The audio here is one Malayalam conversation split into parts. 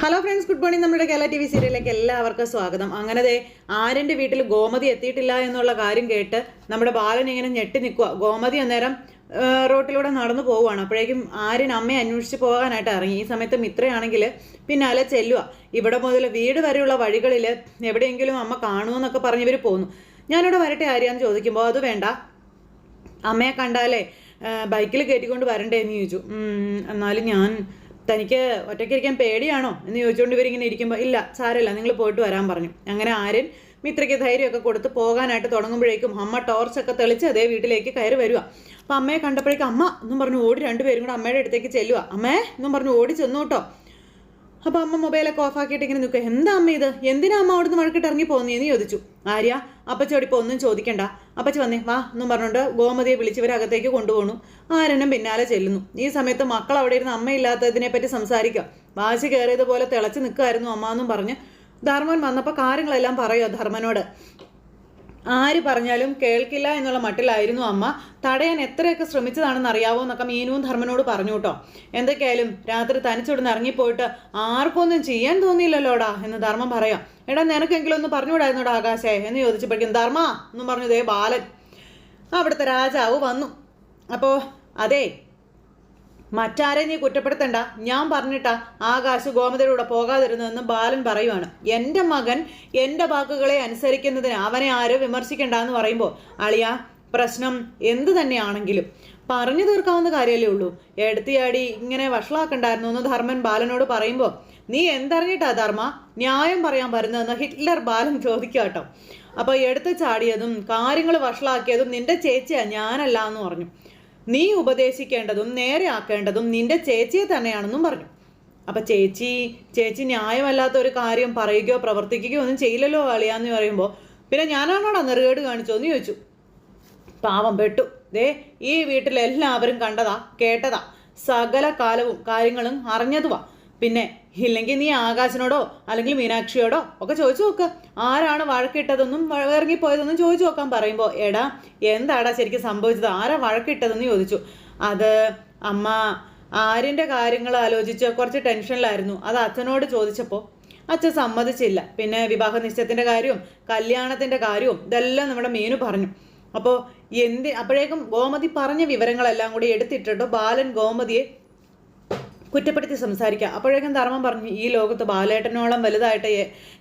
ഹലോ ഫ്രണ്ട്സ് ഗുഡ് മോർണിംഗ് നമ്മുടെ കേരള ടി വി സീരിയലിലേക്ക് എല്ലാവർക്കും സ്വാഗതം. അങ്ങനെ ദേ ആര്യന്റെ വീട്ടിൽ ഗോമതി എത്തിയിട്ടില്ല എന്നുള്ള കാര്യം കേട്ട് നമ്മുടെ ബാലൻ ഇങ്ങനെ ഞെട്ടി നിൽക്കുക ഗോമതി അന്നേരം റോട്ടിലൂടെ നടന്നു പോവുകയാണ്. അപ്പോഴേക്കും ആര്യൻ അമ്മയെ അന്വേഷിച്ച് പോകാനായിട്ട് ഇറങ്ങി. ഈ സമയത്ത് മിത്രയാണെങ്കിൽ പിന്നാലെ ചെല്ലുക ഇവിടെ മുതൽ വീട് വരെയുള്ള വഴികളിൽ എവിടെയെങ്കിലും അമ്മ കാണുമെന്നൊക്കെ പറഞ്ഞ് ഇവർ പോന്നു. ഞാനിവിടെ വരട്ടെ ആര്യാന്ന് ചോദിക്കുമ്പോൾ അത് വേണ്ട. അമ്മയെ കണ്ടാലേ ബൈക്കിൽ കയറ്റിക്കൊണ്ട് വരണ്ടേ എന്ന് ചോദിച്ചു. "ഉം, എന്നാലും ഞാൻ തനിക്ക് ഒറ്റയ്ക്കിരിക്കാൻ പേടിയാണോ എന്ന് ചോദിച്ചുകൊണ്ട് ഇവരിങ്ങനെ ഇരിക്കുമ്പോൾ ഇല്ല സാരമില്ല നിങ്ങൾ പോയിട്ട് വരാൻ പറഞ്ഞു. അങ്ങനെ ആര്യൻ മിത്രയ്ക്ക് ധൈര്യമൊക്കെ കൊടുത്ത് പോകാനായിട്ട് തുടങ്ങുമ്പോഴേക്കും അമ്മ ടോർച്ചൊക്കെ തെളിച്ച് അതേ വീട്ടിലേക്ക് കയറി വരിക അപ്പം അമ്മയെ കണ്ടപ്പോഴേക്കും അമ്മ എന്നും പറഞ്ഞു ഓടി രണ്ടുപേരും കൂടെ അമ്മയുടെ അടുത്തേക്ക് ചെല്ലുക അമ്മേ എന്നും പറഞ്ഞു ഓടി ചെന്നു കേട്ടോ അപ്പോൾ അമ്മ മൊബൈലൊക്കെ ഓഫാക്കിയിട്ട് ഇങ്ങനെ നിൽക്കുക എന്താ അമ്മ ഇത്? എന്തിനാ അമ്മ അവിടുന്ന് വഴക്കിട്ട് ഇറങ്ങി പോകുന്നതെന്ന് ചോദിച്ചു. ആര്യ അപ്പച്ചോടി ഇപ്പോൾ ഒന്നും ചോദിക്കണ്ട. അപ്പച്ചി വന്നേ വാ എന്നും പറഞ്ഞുകൊണ്ട് ഗോമതിയെ വിളിച്ചവരകത്തേക്ക് കൊണ്ടുപോകണു ആരനും പിന്നാലെ ചെല്ലുന്നു. ഈ സമയത്ത് മക്കൾ അവിടെ ഇരുന്ന് അമ്മയില്ലാത്തതിനെ പറ്റി സംസാരിക്കുക. വാശി കയറിയതുപോലെ തിളച്ച് നിൽക്കുമായിരുന്നു അമ്മ എന്നും പറഞ്ഞ് ധർമ്മൻ വന്നപ്പോൾ കാര്യങ്ങളെല്ലാം പറയോ ധർമ്മനോട്. ആര് പറഞ്ഞാലും കേൾക്കില്ല എന്നുള്ള മട്ടിലായിരുന്നു അമ്മ. തടയാൻ എത്രയൊക്കെ ശ്രമിച്ചതാണെന്ന് അറിയാവോ എന്നൊക്കെ മീനുവും ധർമ്മനോട് പറഞ്ഞു കേട്ടോ. എന്തൊക്കെയായാലും രാത്രി തനിച്ചിടുന്ന് ഇറങ്ങിപ്പോയിട്ട് ആർക്കും ഒന്നും ചെയ്യാൻ തോന്നിയില്ലല്ലോടാ എന്ന് ധർമ്മം പറയാം. എടാ നിനക്കെങ്കിലും ഒന്ന് പറഞ്ഞുകൂടായിരുന്നോടാ ആകാശേ എന്ന് ചോദിച്ചപ്പോഴേക്കും ധർമ്മ എന്നും പറഞ്ഞു ദേ ബാലൻ. അവിടുത്തെ രാജാവ് വന്നു. അപ്പോൾ അതെ മറ്റാരെ നീ കുറ്റപ്പെടുത്തണ്ട. ഞാൻ പറഞ്ഞിട്ടാ ആകാശ് ഗോമതിയുടെ പോകാതിരുന്നതെന്ന് ബാലൻ പറയുവാണ്. എന്റെ മകൻ എന്റെ വാക്കുകളെ അനുസരിക്കുന്നതിന് അവനെ ആരും വിമർശിക്കണ്ട എന്ന് പറയുമ്പോൾ അളിയ പ്രശ്നം എന്ത് തന്നെയാണെങ്കിലും. പറഞ്ഞു തീർക്കാവുന്ന കാര്യമല്ലേ ഉള്ളൂ. എടുത്തിയാടി ഇങ്ങനെ വഷളാക്കണ്ടായിരുന്നു എന്ന് ധർമ്മൻ ബാലനോട് പറയുമ്പോൾ നീ എന്തറിഞ്ഞിട്ടാ ധർമ്മ? ന്യായം പറയാൻ പറഞ്ഞതെന്ന് ഹിറ്റ്ലർ ബാലൻ ചോദിക്കുക കേട്ടോ. അപ്പോൾ എടുത്ത് ചാടിയതും കാര്യങ്ങൾ വഷളാക്കിയതും നിന്റെ ചേച്ചിയാ ഞാനല്ല എന്ന് പറഞ്ഞു. നീ ഉപദേശിക്കേണ്ടതും നേരെ ആക്കേണ്ടതും നിന്റെ ചേച്ചിയെ തന്നെയാണെന്നും പറഞ്ഞു. അപ്പൊ ചേച്ചി ചേച്ചി ന്യായമല്ലാത്ത ഒരു കാര്യം പറയുകയോ പ്രവർത്തിക്കുകയോ ഒന്നും ചെയ്യില്ലല്ലോ കളിയാന്ന് പറയുമ്പോൾ പിന്നെ ഞാനാണോടാ നെറുകേട് കാണിച്ചോ എന്ന് ചോദിച്ചു. പാവം പെട്ടു. ദേ ഈ വീട്ടിലെല്ലാവരും കണ്ടതാ കേട്ടതാ. സകല കാലവും കാര്യങ്ങളും അറിഞ്ഞതുവാ. പിന്നെ ഇല്ലെങ്കിൽ നീ ആകാശനോടോ അല്ലെങ്കിൽ മീനാക്ഷിയോടോ ഒക്കെ ചോദിച്ചു നോക്ക്. ആരാണ് വഴക്കിട്ടതെന്നും ഇറങ്ങിപ്പോയതെന്നും ചോദിച്ചു നോക്കാൻ പറയുമ്പോൾ എടാ എന്താടാ ശരിക്കും സംഭവിച്ചത്? ആരാ വഴക്കിട്ടതെന്ന് ചോദിച്ചു. അത് അമ്മ ആര്യന്റെ കാര്യങ്ങൾ ആലോചിച്ച് കുറച്ച് ടെൻഷനിലായിരുന്നു. അത് അച്ഛനോട് ചോദിച്ചപ്പോൾ അച്ഛൻ സമ്മതിച്ചില്ല. പിന്നെ വിവാഹ നിശ്ചയത്തിന്റെ കാര്യവും കല്യാണത്തിന്റെ കാര്യവും ഇതെല്ലാം നമ്മുടെ മീനു പറഞ്ഞു. അപ്പോൾ എന്തി അപ്പോഴേക്കും ഗോമതി പറഞ്ഞ വിവരങ്ങളെല്ലാം കൂടി എടുത്തിട്ടുണ്ടോ ബാലൻ ഗോമതിയെ കുറ്റപ്പെടുത്തി സംസാരിക്കുക അപ്പോഴേക്കും ധർമ്മം പറഞ്ഞു ഈ ലോകത്ത് ബാലേട്ടനോളം വലുതായിട്ട്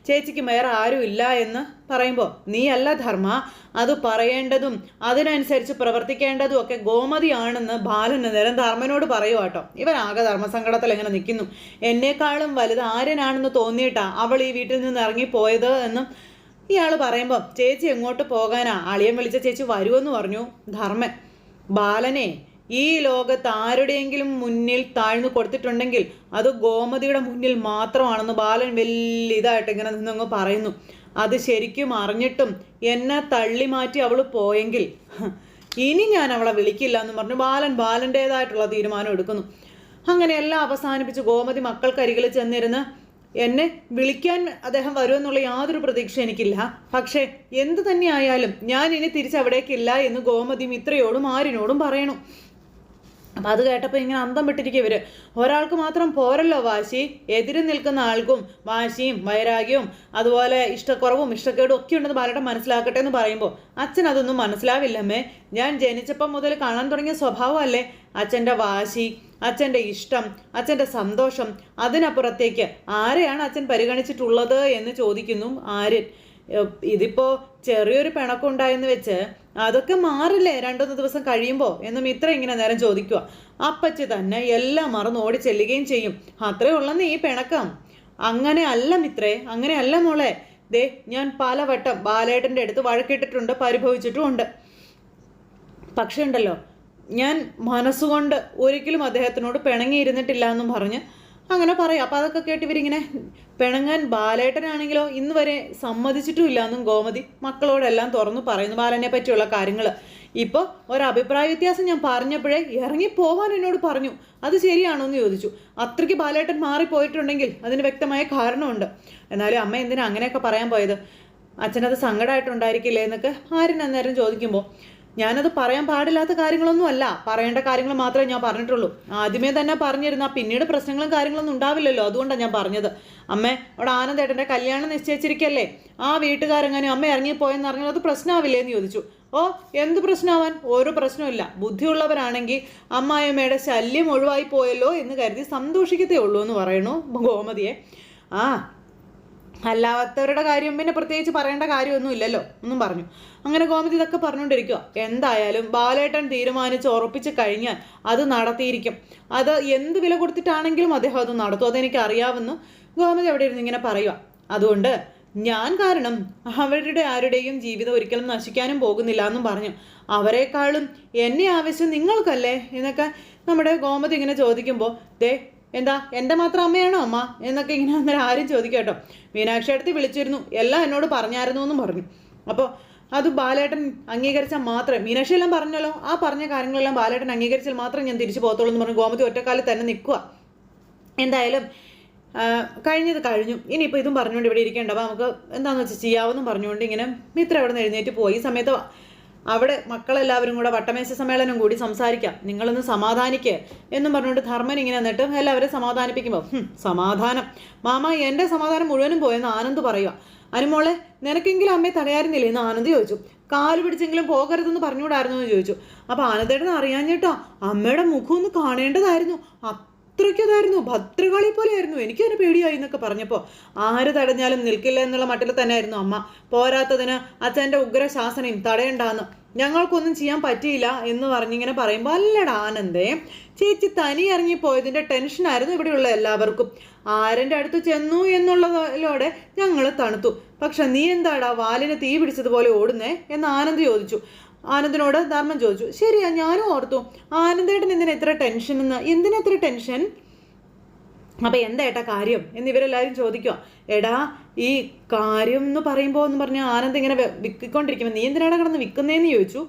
ചേച്ചിക്ക് വേറെ ആരും ഇല്ല എന്ന് പറയുമ്പോൾ നീ അല്ല ധർമ്മ അത് പറയേണ്ടതും അതിനനുസരിച്ച് പ്രവർത്തിക്കേണ്ടതും ഒക്കെ ഗോമതിയാണെന്ന് ബാലൻ നേരം ധർമ്മനോട് പറയുക കേട്ടോ ഇവനാകെ ധർമ്മസങ്കടത്തിൽ എങ്ങനെ നിൽക്കുന്നു. എന്നേക്കാളും വലുത് ആരനാണെന്ന് തോന്നിയിട്ടാ അവൾ ഈ വീട്ടിൽ നിന്ന് ഇറങ്ങിപ്പോയത് എന്നും ഇയാൾ പറയുമ്പോൾ ചേച്ചി എങ്ങോട്ട് പോകാനാ? അളിയൻ വിളിച്ച ചേച്ചി വരുമെന്ന് പറഞ്ഞു ധർമ്മൻ. ബാലനെ ഈ ലോകത്ത് ആരുടെയെങ്കിലും മുന്നിൽ താഴ്ന്നു കൊടുത്തിട്ടുണ്ടെങ്കിൽ അത് ഗോമതിയുടെ മുന്നിൽ മാത്രമാണെന്ന് ബാലൻ വലിയ ഇതായിട്ട് ഇങ്ങനെ നിന്നങ്ങ് പറയുന്നു. അത് ശരിക്കും അറിഞ്ഞിട്ടും എന്നെ തള്ളി മാറ്റി അവൾ പോയെങ്കിൽ ഇനി ഞാൻ അവളെ വിളിക്കില്ല എന്ന് പറഞ്ഞു ബാലൻ ബാലന്റേതായിട്ടുള്ള തീരുമാനം എടുക്കുന്നു. അങ്ങനെ എല്ലാം അവസാനിപ്പിച്ച് ഗോമതി മക്കൾക്കരികിൽ ചെന്നിരുന്ന് എന്നെ വിളിക്കാൻ അദ്ദേഹം വരുമെന്നുള്ള യാതൊരു പ്രതീക്ഷ എനിക്കില്ല. പക്ഷേ എന്ത് തന്നെയായാലും ഞാൻ ഇനി തിരിച്ചവിടേക്കില്ല എന്ന് ഗോമതി മിത്രയോടും ആരിനോടും പറയണു. അപ്പം അത് കേട്ടപ്പോൾ ഇങ്ങനെ അന്തം വിട്ടിരിക്കും ഇവർ ഒരാൾക്ക് മാത്രം പോരല്ലോ വാശി. എതിര് നിൽക്കുന്ന ആൾക്കും വാശിയും വൈരാഗ്യവും അതുപോലെ ഇഷ്ടക്കുറവും ഇഷ്ടക്കേടും ഒക്കെ ഉണ്ടെന്ന് പലരുടെ മനസ്സിലാക്കട്ടെ എന്ന് പറയുമ്പോൾ അച്ഛൻ അതൊന്നും മനസ്സിലാവില്ലമ്മേ. ഞാൻ ജനിച്ചപ്പം മുതൽ കാണാൻ തുടങ്ങിയ സ്വഭാവമല്ലേ? അച്ഛന്റെ വാശി അച്ഛന്റെ ഇഷ്ടം അച്ഛന്റെ സന്തോഷം. അതിനപ്പുറത്തേക്ക് ആരെയാണ് അച്ഛൻ പരിഗണിച്ചിട്ടുള്ളത് എന്ന് ചോദിക്കുന്നു ആര്യൻ. ഇതിപ്പോ ചെറിയൊരു പിണക്കുണ്ടായെന്ന് വെച്ച് അതൊക്കെ മാറില്ലേ? രണ്ടൊന്ന് ദിവസം കഴിയുമ്പോൾ എന്നും ഇത്ര ഇങ്ങനെ നേരം ചോദിക്കുക അപ്പച്ചി തന്നെ എല്ലാം മറന്ന് ഓടി ചെല്ലുകയും ചെയ്യും. അത്രേ ഉള്ളെന്ന് ഈ പിണക്കം. അങ്ങനെ അല്ല മിത്രേ അങ്ങനെ അല്ല മോളെ. ദേ ഞാൻ പലവട്ടം ബാലേട്ടന്റെ അടുത്ത് വഴക്കിട്ടിട്ടുണ്ട് പരിഭവിച്ചിട്ടുമുണ്ട്. പക്ഷേ ഉണ്ടല്ലോ ഞാൻ മനസ്സുകൊണ്ട് ഒരിക്കലും അദ്ദേഹത്തിനോട് പിണങ്ങിയിരുന്നിട്ടില്ല എന്നും പറഞ്ഞ് അങ്ങനെ പറയും. അപ്പോൾ അതൊക്കെ കേട്ട് ഇവരിങ്ങനെ പിണങ്ങാൻ ബാലേട്ടനാണെങ്കിലോ ഇന്ന് വരെ സമ്മതിച്ചിട്ടുമില്ല എന്നും ഗോമതി മക്കളോടെല്ലാം തുറന്നു പറയുന്നു ബാലനെ പറ്റിയുള്ള കാര്യങ്ങൾ ഇപ്പോൾ ഒരഭിപ്രായ വ്യത്യാസം ഞാൻ പറഞ്ഞപ്പോഴേ ഇറങ്ങി പോവാൻ എന്നോട് പറഞ്ഞു. അത് ശരിയാണോ എന്ന് ചോദിച്ചു. അത്രയ്ക്ക് ബാലേട്ടൻ മാറിപ്പോയിട്ടുണ്ടെങ്കിൽ അതിന് വ്യക്തമായ കാരണമുണ്ട്. എന്നാലും അമ്മ എന്തിനാ അങ്ങനെയൊക്കെ പറയാൻ പോയത്? അച്ഛനത് സങ്കടമായിട്ടുണ്ടായിരിക്കില്ലേ എന്നൊക്കെ ആര്യൻ അന്നേരം ചോദിക്കുമ്പോൾ ഞാനത് പറയാൻ പാടില്ലാത്ത കാര്യങ്ങളൊന്നും അല്ല. പറയേണ്ട കാര്യങ്ങൾ മാത്രമേ ഞാൻ പറഞ്ഞിട്ടുള്ളൂ. ആദ്യമേ തന്നെ പറഞ്ഞിരുന്ന. പിന്നീട് പ്രശ്നങ്ങളും കാര്യങ്ങളൊന്നും ഉണ്ടാവില്ലല്ലോ. അതുകൊണ്ടാണ് ഞാൻ പറഞ്ഞത്. അമ്മേ അവിടെ ആനന്ദേട്ടന്റെ കല്യാണം നിശ്ചയിച്ചിരിക്കല്ലേ? ആ വീട്ടുകാരെങ്ങനെ അമ്മ ഇറങ്ങിപ്പോയെന്ന് അറിഞ്ഞാൽ അത് പ്രശ്നമാവില്ലേ എന്ന് ചോദിച്ചു. ഓ എന്ത് പ്രശ്നമാവാൻ? ഒരു പ്രശ്നമില്ല ബുദ്ധിയുള്ളവരാണെങ്കിൽ അമ്മായിയമ്മയുടെ ശല്യം ഒഴിവായി പോയല്ലോ എന്ന് കരുതി സന്തോഷിക്കത്തേ ഉള്ളൂ എന്ന് പറയണു ഗോമതിയെ. ആ അല്ലാത്തവരുടെ കാര്യം പിന്നെ പ്രത്യേകിച്ച് പറയേണ്ട കാര്യമൊന്നും ഇല്ലല്ലോ. എന്നും പറഞ്ഞു. അങ്ങനെ ഗോമതി ഇതൊക്കെ പറഞ്ഞുകൊണ്ടിരിക്കുക എന്തായാലും ബാലേട്ടൻ തീരുമാനിച്ച് ഉറപ്പിച്ച് കഴിഞ്ഞാൽ അത് നടത്തിയിരിക്കും. അത് എന്ത് വില കൊടുത്തിട്ടാണെങ്കിലും അദ്ദേഹം അത് നടത്തും. അതെനിക്ക് അറിയാമെന്ന് ഗോമതി അവിടെ ഇരുന്ന് ഇങ്ങനെ പറയുക അതുകൊണ്ട് ഞാൻ കാരണം അവരുടെ ആരുടെയും ജീവിതം ഒരിക്കലും നശിക്കാനും പോകുന്നില്ല എന്നും പറഞ്ഞു. അവരെക്കാളും എന്നെ ആവശ്യം നിങ്ങൾക്കല്ലേ? എന്നൊക്കെ നമ്മുടെ ഗോമതി ഇങ്ങനെ ചോദിക്കുമ്പോൾ ദേ എന്താ എന്റെ മാത്രം അമ്മയാണോ അമ്മ? എന്നൊക്കെ ഇങ്ങനെ അന്നേരം ആരും ചോദിക്കട്ടോ കേട്ടോ. മീനാക്ഷി അടുത്ത് വിളിച്ചിരുന്നു. എല്ലാം എന്നോട് പറഞ്ഞായിരുന്നു എന്നും പറഞ്ഞു. അപ്പോൾ അത് ബാലേട്ടൻ അംഗീകരിച്ചാൽ മാത്രമേ മീനാക്ഷി എല്ലാം പറഞ്ഞല്ലോ. ആ പറഞ്ഞ കാര്യങ്ങളെല്ലാം ബാലേട്ടൻ അംഗീകരിച്ചാൽ മാത്രമേ ഞാൻ തിരിച്ചു പോകത്തുള്ളൂ എന്ന് പറഞ്ഞു. ഗോമതി ഒറ്റക്കാലിൽ തന്നെ നിൽക്കുക. എന്തായാലും കഴിഞ്ഞത് കഴിഞ്ഞു. ഇനിയിപ്പോൾ ഇതും പറഞ്ഞുകൊണ്ട് ഇവിടെ ഇരിക്കേണ്ട. അപ്പോൾ നമുക്ക് എന്താണെന്ന് വെച്ചാൽ ചെയ്യാവുന്നു പറഞ്ഞുകൊണ്ട് ഇങ്ങനെ മിത്ര അവിടെ നിന്ന് എഴുന്നേറ്റ് പോയി. ഈ സമയത്ത് അവിടെ മക്കളെല്ലാവരും കൂടെ വട്ടമേശ സമ്മേളനം കൂടി സംസാരിക്കാം. നിങ്ങളൊന്ന് സമാധാനിക്കുക എന്നും പറഞ്ഞുകൊണ്ട് ധർമ്മൻ ഇങ്ങനെ എന്നിട്ട് എല്ലാവരും സമാധാനിപ്പിക്കുമ്പോൾ സമാധാനം. മാമ എന്റെ സമാധാനം മുഴുവനും പോയെന്ന് ആനന്ദ് പറയുക അനുമോളെ നിനക്കെങ്കിലും അമ്മയെ തടയാറുന്നില്ലേ? എന്ന് ആനന്ദ് ചോദിച്ചു. കാൽ പിടിച്ചെങ്കിലും പോകരുതെന്ന് പറഞ്ഞുകൂടായിരുന്നു? എന്ന് ചോദിച്ചു. അപ്പോൾ ആനന്ദേട്ടൻ അറിയാഞ്ഞിട്ടോ അമ്മയുടെ മുഖം ഒന്ന് കാണേണ്ടതായിരുന്നു. അത്രയ്ക്കതായിരുന്നു ഭദ്രകാളി പോലെയായിരുന്നു. എനിക്കതിന് പേടിയായി എന്നൊക്കെ പറഞ്ഞപ്പോൾ ആര് തടഞ്ഞാലും നിൽക്കില്ല എന്നുള്ള മട്ടിൽ തന്നെയായിരുന്നു അമ്മ. പോരാത്തതിന് അച്ഛന്റെ ഉഗ്ര ശാസനയും തടയണ്ടാന്ന്. ഞങ്ങൾക്കൊന്നും ചെയ്യാൻ പറ്റിയില്ല എന്ന് പറഞ്ഞിങ്ങനെ പറയുമ്പോൾ അല്ലടാ ആനന്ദേ ചേച്ചി തനി ഇറങ്ങിപ്പോയതിന്റെ ടെൻഷനായിരുന്നു ഇവിടെയുള്ള എല്ലാവർക്കും. ആരന്റെ അടുത്ത് ചെന്നു എന്നുള്ളതിലൂടെ ഞങ്ങൾ തണുത്തു. പക്ഷെ നീ എന്താടാ വാലിന് തീ പിടിച്ചതുപോലെ ഓടുന്നേ എന്ന് ആനന്ദ് ചോദിച്ചു. ആനന്ദിനോട് ധർമ്മം ചോദിച്ചു ശരിയാ ഞാനും ഓർത്തു. ആനന്ദേട്ടൻ എന്തിനാ ഇത്ര ടെൻഷൻ എന്ന് എന്തിനാ ഇത്ര ടെൻഷൻ അപ്പം എന്താ ഏട്ടാ കാര്യം? എന്ന് ഇവരെല്ലാവരും ചോദിക്കുക എടാ ഈ കാര്യം എന്ന് പറയുമ്പോൾ എന്ന് പറഞ്ഞാൽ ആനന്ദ് ഇങ്ങനെ വിൽക്കൊണ്ടിരിക്കുമ്പോൾ നീ എന്തിനാണ് കിടന്ന് വിൽക്കുന്നതെന്ന് ചോദിച്ചു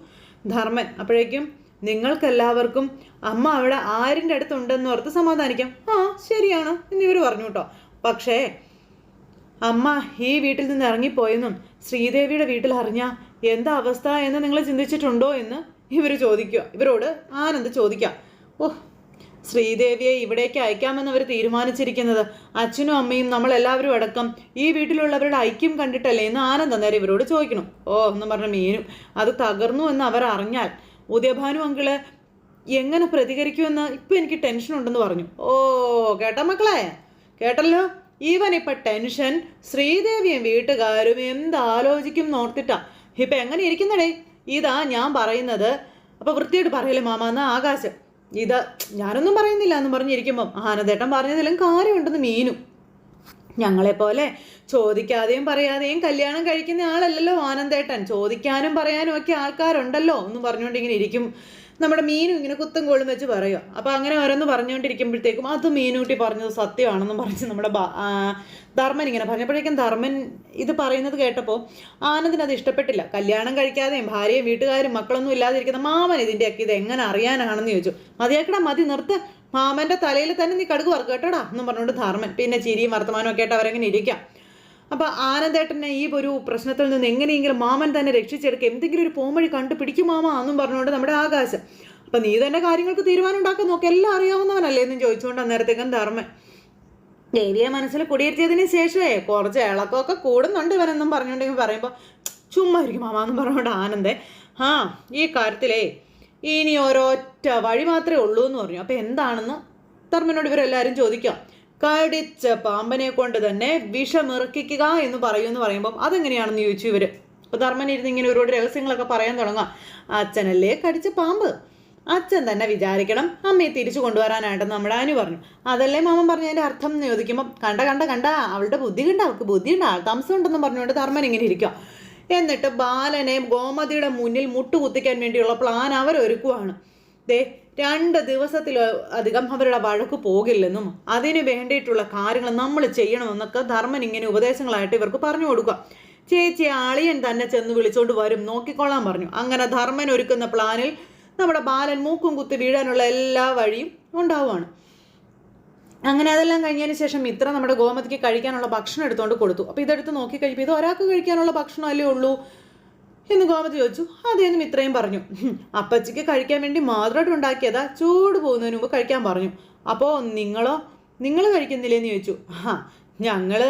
ധർമ്മൻ. അപ്പോഴേക്കും നിങ്ങൾക്കെല്ലാവർക്കും അമ്മ അവിടെ ആരിന്റെ അടുത്തുണ്ടെന്ന് ഓർത്ത് സമാധാനിക്കാം. ആ ശരിയാണ് എന്നിവർ പറഞ്ഞു കേട്ടോ. പക്ഷേ അമ്മ ഈ വീട്ടിൽ നിന്ന് ഇറങ്ങിപ്പോയെന്നും ശ്രീദേവിയുടെ വീട്ടിൽ അറിഞ്ഞ എന്താ അവസ്ഥ എന്ന് നിങ്ങൾ ചിന്തിച്ചിട്ടുണ്ടോ എന്ന് ഇവർ ചോദിക്കുക. ഇവരോട് ആനന്ദ് ചോദിക്കാം. ഓ ശ്രീദേവിയെ ഇവിടേക്ക് അയക്കാമെന്ന് അവർ തീരുമാനിച്ചിരിക്കുന്നത്. അച്ഛനും അമ്മയും നമ്മളെല്ലാവരും അടക്കം ഈ വീട്ടിലുള്ളവരുടെ ഐക്യം കണ്ടിട്ടല്ലേ എന്ന് ആനന്ദ് അന്നേരം ഇവരോട് ചോദിക്കണം. ഓ എന്ന് പറഞ്ഞ മീനും അത് തകർന്നു എന്ന് അവർ അറിഞ്ഞാൽ ഉദയഭാനു അങ്കിൾ എങ്ങനെ പ്രതികരിക്കുമെന്ന് ഇപ്പം എനിക്ക് ടെൻഷൻ ഉണ്ടെന്ന് പറഞ്ഞു. ഓ കേട്ട മക്കളെ? കേട്ടല്ലോ? ഇവൻ ഇപ്പം ടെൻഷൻ ശ്രീദേവിയും വീട്ടുകാരും എന്താലോചിക്കും നോർത്തിട്ടാ ഇപ്പൊ എങ്ങനെ ഇരിക്കുന്നടേ? ഇതാ ഞാൻ പറയുന്നത്. അപ്പോൾ വൃത്തിയായിട്ട് പറയല്ലേ മാമ എന്നാ ആകാശം. ഇത് ഞാനൊന്നും പറയുന്നില്ല എന്ന് പറഞ്ഞിരിക്കുമ്പം ആനന്ദേട്ടൻ പറഞ്ഞതിലും കാര്യമുണ്ടെന്ന് മീനും. ഞങ്ങളെപ്പോലെ ചോദിക്കാതെയും പറയാതെയും കല്യാണം കഴിക്കുന്ന ആളല്ലല്ലോ ആനന്ദേട്ടൻ. ചോദിക്കാനും പറയാനും ഒക്കെ ആൾക്കാരുണ്ടല്ലോ എന്ന് പറഞ്ഞുകൊണ്ട് ഇങ്ങനെ ഇരിക്കും. നമ്മുടെ മീനും ഇങ്ങനെ കുത്തും കോളും വെച്ച് പറയുക അപ്പോൾ അങ്ങനെ ഓരോന്ന് പറഞ്ഞുകൊണ്ടിരിക്കുമ്പോഴത്തേക്കും അത് മീനൂട്ടി പറഞ്ഞത് സത്യമാണെന്ന് പറഞ്ഞ് നമ്മുടെ ധർമ്മൻ ഇങ്ങനെ പറഞ്ഞപ്പോഴേക്കും ധർമ്മൻ ഇത് പറയുന്നത് കേട്ടപ്പോൾ ആനന്ദിന് അത് ഇഷ്ടപ്പെട്ടില്ല. കല്യാണം കഴിക്കാതെയും ഭാര്യയും വീട്ടുകാരും മക്കളൊന്നും ഇല്ലാതിരിക്കുന്ന മാമൻ ഇതിന്റെയൊക്കെ ഇത് എങ്ങനെ അറിയാനാണെന്ന് ചോദിച്ചു. മതിയാക്കടാ മതി നിർത്ത്. മാമന്റെ തലയിൽ തന്നെ നീ കടുക് വറുക്കുക കേട്ടോടാ എന്നും പറഞ്ഞുകൊണ്ട് ധർമ്മൻ പിന്നെ ചിരിയും വർത്തമാനമൊക്കെ ആയിട്ട് അവരങ്ങനെ ഇരിക്കാം. അപ്പോൾ ആനന്ദേട്ടനെ ഈ ഒരു പ്രശ്നത്തിൽ നിന്ന് എങ്ങനെയെങ്കിലും മാമൻ തന്നെ രക്ഷിച്ചെടുക്കുക എന്തെങ്കിലും ഒരു പോംവഴി കണ്ടുപിടിക്കും മാമ എന്നും പറഞ്ഞുകൊണ്ട് നമ്മുടെ ആകാശം. അപ്പം നീ തന്നെ കാര്യങ്ങൾക്ക് തീരുമാനം ഉണ്ടാക്കാൻ നോക്ക് എല്ലാം അറിയാവുന്നവനല്ലേ എന്നും ചോദിച്ചുകൊണ്ട് അന്നേരത്തേക്കും ധർമ്മൻ. ദേവിയെ മനസ്സിൽ കുടിയിരുത്തിയതിന് ശേഷമേ കുറച്ച് ഇളക്കമൊക്കെ കൂടുന്നുണ്ട് ഇവനെന്നും പറഞ്ഞുകൊണ്ടെങ്കിൽ പറയുമ്പോൾ ചുമ്മാ ഇരിക്കും മാമ എന്നും പറഞ്ഞുകൊണ്ട് ആനന്ദേ ആ ഈ കാര്യത്തിലേ ഇനി ഒരൊറ്റ വഴി മാത്രമേ ഉള്ളൂ എന്ന് പറഞ്ഞു. അപ്പോൾ എന്താണെന്ന് ധർമ്മനോട് ഇവരെല്ലാവരും ചോദിക്കാം. കടിച്ച പാമ്പനെ കൊണ്ട് തന്നെ വിഷമിറക്കിക്കുക എന്ന് പറയുമെന്ന് പറയുമ്പം അതെങ്ങനെയാണെന്ന് ചോദിച്ചു ഇവർ അപ്പോൾ ധർമ്മൻ ഇരുന്ന് ഇങ്ങനെ ഒരുപാട് രഹസ്യങ്ങളൊക്കെ പറയാൻ തുടങ്ങാം അച്ഛനല്ലേ കടിച്ച പാമ്പ്? അച്ഛൻ തന്നെ വിചാരിക്കണം അമ്മയെ തിരിച്ചു കൊണ്ടുവരാനായിട്ട് നമ്മുടെ അനു പറഞ്ഞു. അതല്ലേ മാമൻ പറഞ്ഞതിന്റെ അർത്ഥം എന്ന് ചോദിക്കുമ്പോൾ കണ്ട കണ്ട കണ്ട അവളുടെ ബുദ്ധി കണ്ട അവൾക്ക് ബുദ്ധിയുണ്ട് ആൾ താമസം ഉണ്ടെന്ന് പറഞ്ഞുകൊണ്ട് ധർമ്മൻ ഇങ്ങനെ ഇരിക്കുക. എന്നിട്ട് ബാലനെ ഗോമതിയുടെ മുന്നിൽ മുട്ടുകുത്തിക്കാൻ വേണ്ടിയുള്ള പ്ലാൻ അവർ ഒരുക്കുവാണ്. ദേ രണ്ട് ദിവസത്തിൽ അധികം അവരുടെ വഴക്ക് പോകില്ലെന്നും അതിന് വേണ്ടിയിട്ടുള്ള കാര്യങ്ങൾ നമ്മൾ ചെയ്യണമെന്നൊക്കെ ധർമ്മൻ ഇങ്ങനെ ഉപദേശങ്ങളായിട്ട് ഇവർക്ക് പറഞ്ഞു കൊടുക്കുക. ചേച്ചി അളിയൻ തന്നെ ചെന്ന് വിളിച്ചോണ്ട് വരും. നോക്കിക്കൊള്ളാൻ പറഞ്ഞു. അങ്ങനെ ധർമ്മൻ ഒരുക്കുന്ന പ്ലാനിൽ നമ്മുടെ ബാലൻ മൂക്കും കുത്തി വീഴാനുള്ള എല്ലാ വഴിയും ഉണ്ടാവുകയാണ് അങ്ങനെ അതെല്ലാം കഴിഞ്ഞതിന് ശേഷം ഇത്ര നമ്മുടെ ഗോമതിക്ക് കഴിക്കാനുള്ള ഭക്ഷണം എടുത്തുകൊണ്ട് കൊടുത്തു. അപ്പോൾ ഇതെടുത്ത് നോക്കി കഴിപ്പിത് ഒരാൾക്ക് കഴിക്കാനുള്ള ഭക്ഷണം അല്ലേ ഉള്ളൂ? എന്ന് ഗോമതി ചോദിച്ചു. അതേന്നും ഇത്രയും പറഞ്ഞു. അപ്പച്ചിക്ക് കഴിക്കാൻ വേണ്ടി മാത്രമായിട്ട് ഉണ്ടാക്കിയതാ ചൂട് പോകുന്നതിന് മുമ്പ് കഴിക്കാൻ പറഞ്ഞു. അപ്പോൾ നിങ്ങളോ? നിങ്ങൾ കഴിക്കുന്നില്ലേന്ന് ചോദിച്ചു. ആ ഞങ്ങൾ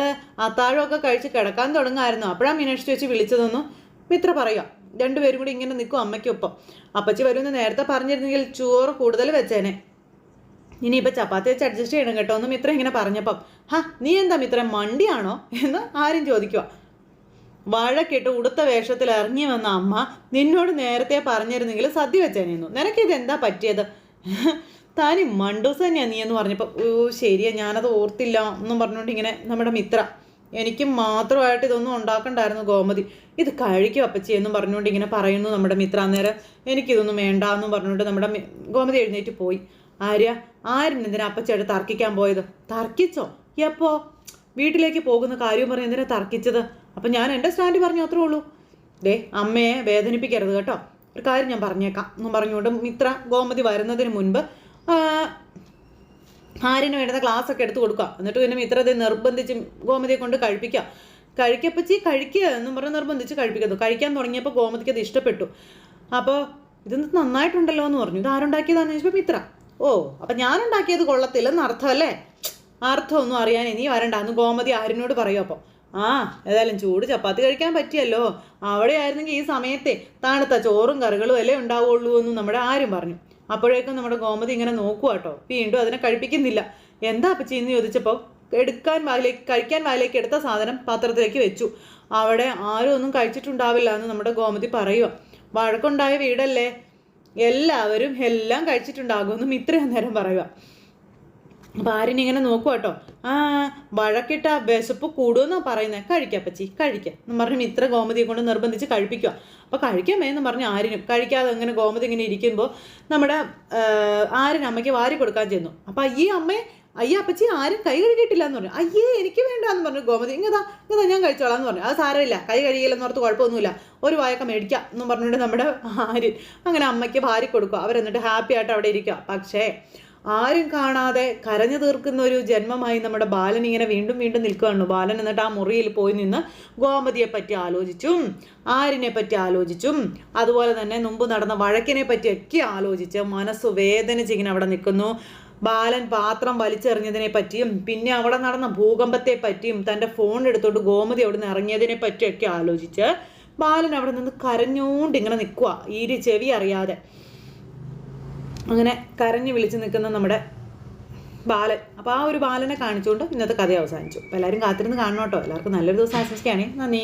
അത്താഴമൊക്കെ കഴിച്ച് കിടക്കാൻ തുടങ്ങായിരുന്നു. അപ്പോഴാണ് മീനാക്ഷി ചേച്ചി വിളിച്ചതൊന്നും മിത്ര പറയുക രണ്ടുപേരും കൂടി ഇങ്ങനെ നിൽക്കും അമ്മയ്ക്കൊപ്പം. അപ്പച്ചി വരുമെന്ന് നേരത്തെ പറഞ്ഞിരുന്നെങ്കിൽ ചോറ് കൂടുതൽ വെച്ചേനെ. ഇനിയിപ്പോൾ ചപ്പാത്തി വെച്ച് അഡ്ജസ്റ്റ് ചെയ്യണം കേട്ടോ എന്ന് മിത്ര ഇങ്ങനെ പറഞ്ഞപ്പം. ഹാ നീ എന്താ മിത്ര മണ്ടിയാണോ എന്ന് ആരും ചോദിക്കുക വഴക്കിട്ട് ഉടുത്ത വേഷത്തിൽ ഇറങ്ങി വന്ന അമ്മ നിന്നോട് നേരത്തെ പറഞ്ഞിരുന്നെങ്കിൽ സദ്യ വെച്ചേനെന്നു. നിനക്ക് ഇതെന്താ പറ്റിയത്? താനി മണ്ടൂസ് തന്നെയാ നീ എന്ന് പറഞ്ഞപ്പോൾ ഓ ശരിയാ ഞാനത് ഓർത്തില്ല എന്നും പറഞ്ഞുകൊണ്ട് ഇങ്ങനെ നമ്മുടെ മിത്ര എനിക്ക് മാത്രമായിട്ട് ഇതൊന്നും ഉണ്ടാക്കണ്ടായിരുന്നു ഗോമതി. ഇത് കഴിക്കും അപ്പച്ചി എന്നും പറഞ്ഞുകൊണ്ട് ഇങ്ങനെ പറയുന്നു നമ്മുടെ മിത്ര. അന്നേരം എനിക്കിതൊന്നും വേണ്ട എന്നും പറഞ്ഞുകൊണ്ട് നമ്മുടെ ഗോമതി എഴുന്നേറ്റ് പോയി. ആര്യ ആരും എന്തിനാ അപ്പച്ചിയായിട്ട് തർക്കിക്കാൻ പോയത്? തർക്കിച്ചോ? എപ്പോ വീട്ടിലേക്ക് പോകുന്ന കാര്യം പറഞ്ഞ് എന്തിനാ തർക്കിച്ചത്? അപ്പം ഞാൻ എന്റെ സ്റ്റാൻഡ് പറഞ്ഞു അത്രേ ഉള്ളൂ. ദേ അമ്മയെ വേദനിപ്പിക്കരുത് കേട്ടോ. ഒരു കാര്യം ഞാൻ പറഞ്ഞേക്കാം. എന്നും പറഞ്ഞുകൊണ്ട് മിത്ര ഗോമതി വരുന്നതിന് മുൻപ് ആരിന് വേണ്ടുന്ന ക്ലാസ് ഒക്കെ എടുത്തു കൊടുക്കാം എന്നിട്ട് പിന്നെ മിത്ര അത് നിർബന്ധിച്ച് ഗോമതിയെ കൊണ്ട് കഴിപ്പിക്കുക. കഴിക്കപ്പച്ചി കഴിക്കുക എന്നും പറഞ്ഞ് നിർബന്ധിച്ച് കഴിപ്പിക്കുന്നു. കഴിക്കാൻ തുടങ്ങിയപ്പോൾ ഗോമതിക്ക് അത് ഇഷ്ടപ്പെട്ടു. അപ്പോൾ ഇത് നന്നായിട്ടുണ്ടല്ലോ എന്ന് പറഞ്ഞു. ഇത് ആരുണ്ടാക്കിയതാണെന്ന് ചോദിച്ചപ്പോൾ മിത്ര. ഓ അപ്പം ഞാനുണ്ടാക്കിയത് കൊള്ളത്തില്ലെന്ന് അർത്ഥമല്ലേ അർത്ഥമൊന്നും അറിയാൻ ഇനി വരണ്ട. അന്ന് ഗോമതി ആരിനോട് പറയും അപ്പോൾ ആ ഏതായാലും ചൂട് ചപ്പാത്തി കഴിക്കാൻ പറ്റിയല്ലോ. അവിടെ ആയിരുന്നെങ്കിൽ ഈ സമയത്തെ തണുത്ത ചോറും കറികളും അല്ലേ ഉണ്ടാവുള്ളൂ എന്ന് നമ്മുടെ ആരും പറഞ്ഞു. അപ്പോഴേക്കും നമ്മുടെ ഗോമതി ഇങ്ങനെ നോക്കുക കേട്ടോ വീണ്ടും അതിനെ കഴിപ്പിക്കുന്നില്ല. എന്താ അപ്പച്ചി എന്ന് ചോദിച്ചപ്പോൾ എടുക്കാൻ വായിലേക്ക് കഴിക്കാൻ വായിലേക്ക് എടുത്ത സാധനം പാത്രത്തിലേക്ക് വെച്ചു. അവിടെ ആരും ഒന്നും കഴിച്ചിട്ടുണ്ടാവില്ല എന്ന് നമ്മുടെ ഗോമതി പറയുക വഴക്കുണ്ടായ വീടല്ലേ? എല്ലാവരും എല്ലാം കഴിച്ചിട്ടുണ്ടാകുമെന്നും ഇത്രയും നേരം പറയുക അപ്പം ഇങ്ങനെ നോക്കുക കേട്ടോ ആ വഴക്കിട്ട വിശപ്പ് കൂടുമെന്നാ പറയുന്നത് കഴിക്കാം പച്ചി കഴിക്കാം. എന്ന് പറഞ്ഞ് ഇത്ര ഗോമതിയെ കൊണ്ട് നിർബന്ധിച്ച് കഴിപ്പിക്കുക അപ്പോൾ കഴിക്കാമേ എന്ന് പറഞ്ഞ് ആരിനും കഴിക്കാതെ ഇങ്ങനെ ഗോമതി ഇങ്ങനെ ഇരിക്കുമ്പോൾ നമ്മുടെ ആരും അമ്മയ്ക്ക് വാരി കൊടുക്കാൻ ചെന്നു. അപ്പോൾ ഈ അമ്മയെ അയ്യ അപ്പച്ചി ആരും കൈ കഴുകിയിട്ടില്ല എന്ന് പറഞ്ഞു. അയ്യേ എനിക്ക് വേണ്ട എന്ന് പറഞ്ഞു ഗോമതി. ഇങ്ങതാ ഇങ്ങതാ ഞാൻ കഴിച്ചോളാം എന്ന് പറഞ്ഞു. അത് സാരമില്ല. കൈ കഴുകിയില്ലെന്ന് ഓർത്ത് കുഴപ്പമൊന്നുമില്ല. ഒരു വായൊക്കെ മേടിക്കാം എന്ന് പറഞ്ഞുകൊണ്ട് നമ്മുടെ ആര്യൻ അങ്ങനെ അമ്മയ്ക്ക് ഭാര്യ കൊടുക്കുക അവരെന്നിട്ട് ഹാപ്പി ആയിട്ട് അവിടെ ഇരിക്കുക പക്ഷേ ആരും കാണാതെ കരഞ്ഞു തീർക്കുന്ന ഒരു ജന്മമായി നമ്മുടെ ബാലൻ ഇങ്ങനെ വീണ്ടും വീണ്ടും നിൽക്കുകയാണ് ബാലൻ എന്നിട്ട് ആ മുറിയിൽ പോയി നിന്ന് ഗോമതിയെ പറ്റി ആലോചിച്ചും ആരിനെ പറ്റി ആലോചിച്ചും അതുപോലെ തന്നെ മുമ്പ് നടന്ന വഴക്കിനെ പറ്റിയൊക്കെ ആലോചിച്ച് മനസ്സ് വേദനിച്ച് ഇങ്ങനെ അവിടെ നിൽക്കുന്നു. ബാലൻ പാത്രം വലിച്ചെറിഞ്ഞതിനെ പറ്റിയും പിന്നെ അവിടെ നടന്ന ഭൂകമ്പത്തെ പറ്റിയും തന്റെ ഫോൺ എടുത്തോണ്ട് ഗോമതി അവിടെ നിന്ന് ഇറങ്ങിയതിനെ പറ്റിയൊക്കെ ആലോചിച്ച് ബാലൻ അവിടെ നിന്ന് കരഞ്ഞുകൊണ്ട് ഇങ്ങനെ നിൽക്കുക ഈ ചെവി അറിയാതെ. അങ്ങനെ കരഞ്ഞു വിളിച്ച് നിൽക്കുന്ന നമ്മുടെ ബാലൻ. അപ്പോൾ ആ ഒരു ബാലനെ കാണിച്ചുകൊണ്ട് ഇന്നത്തെ കഥ അവസാനിച്ചു. എല്ലാവരും കാത്തിരുന്ന് കാണണം കേട്ടോ. എല്ലാവർക്കും നല്ലൊരു ദിവസം ആശംസിക്കുകയാണെങ്കിൽ നന്ദി.